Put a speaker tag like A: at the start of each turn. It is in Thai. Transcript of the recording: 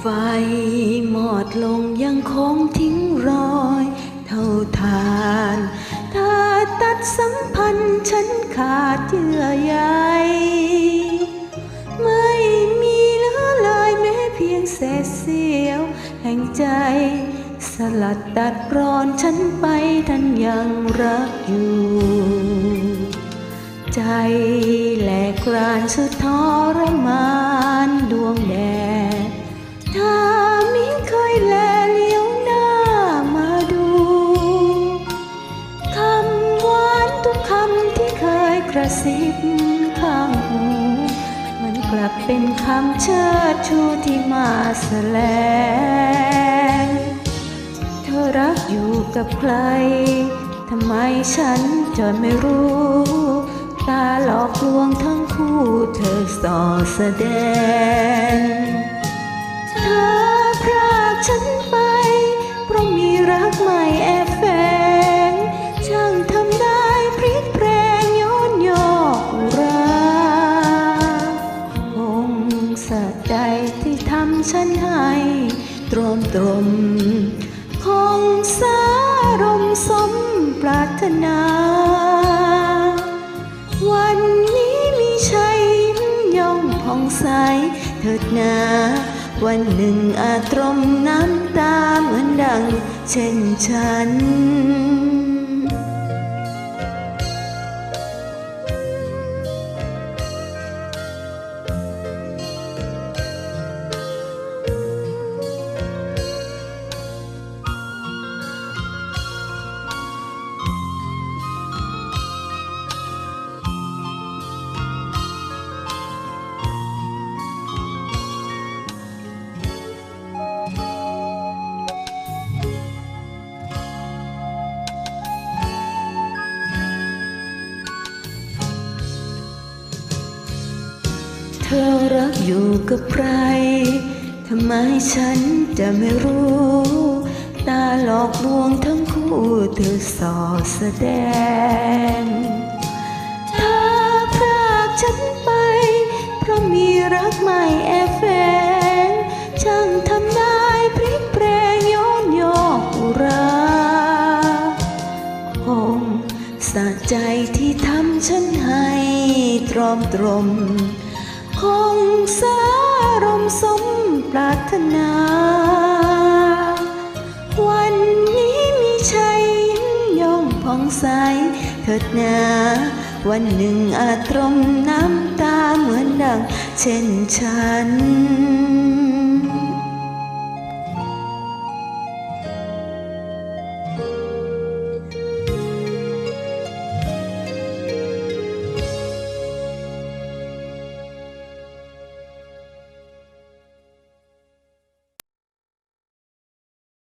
A: ไฟหมอดลงยังคงทิ้งรอย เท่าทานถ้าตัดสัมพันธ์ฉันขาดเยื่อใยไม่มีเหลือเลยแม้เพียงเศษเสี้ยว แห่งใจ สลัดตัดกรอนฉันไปท่านยังรักอยู่ ใจแหลกรานสุดทรมานดวงแดด ซิบข้างหู มันกลับเป็นคำเชิดชูที่มาแสลง เธอรักอยู่กับใคร ทำไมฉันจะไม่รู้ ตาหลอกลวงทั้งคู่เธอส่อแสดง เธอพรากฉันำฉันให้ตรมตรมคงสารมสมปรารถนา วันนี้มีชัยย่องผ่องใสเถิดนาวันหนึ่งอาจตรมน้ำตาเหมือนดังเช่นฉัน ธอรักอยู่กับใคร ทำไมฉันจะไม่รู้ ตาหลอกลวงทั้งคู่เธอสอแสดง เธอพรากฉันไป เพราะมีรักใหม่แอบแฝงช่างทำได้พลิกแปลงย้อนยอกอุราคงสะใจที่ทำฉันให้ตรอมตรม คงสารมสมปรารถนา วันนี้มีชัยยิ้มย่องผ่องใสเถิดนาวันหนึ่งอาจตรมน้ำตาเหมือนดังเช่นฉัน